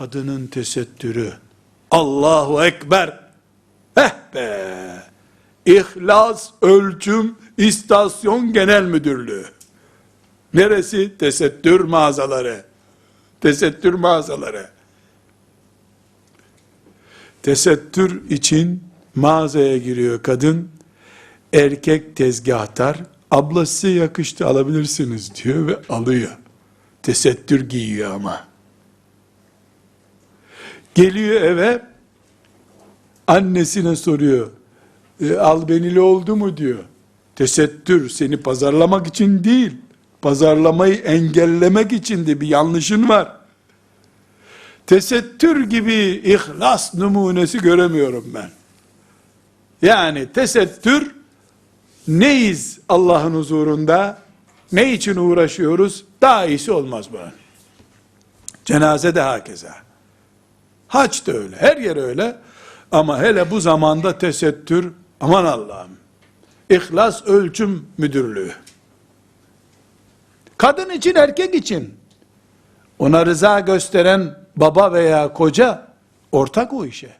kadının tesettürü. Allahu Ekber. Eh be. İhlas Ölçüm İstasyon Genel Müdürlüğü. Neresi? Tesettür mağazaları. Tesettür mağazaları. Tesettür için mağazaya giriyor kadın. Erkek tezgahtar. Ablası yakıştı alabilirsiniz diyor ve alıyor. Tesettür giyiyor ama. Geliyor eve annesine soruyor. "E, albenili oldu mu diyor. Tesettür seni pazarlamak için değil. Pazarlamayı engellemek için de bir yanlışın var. Tesettür gibi ihlas numunesi göremiyorum ben. Yani tesettür neyiz Allah'ın huzurunda? Ne için uğraşıyoruz? Daha iyisi olmaz bunun. Cenaze de hakeza. Haç da öyle. Her yer öyle. Ama hele bu zamanda tesettür aman Allah'ım. İhlas Ölçüm Müdürlüğü. Kadın için erkek için. Ona rıza gösteren baba veya koca ortak o işe.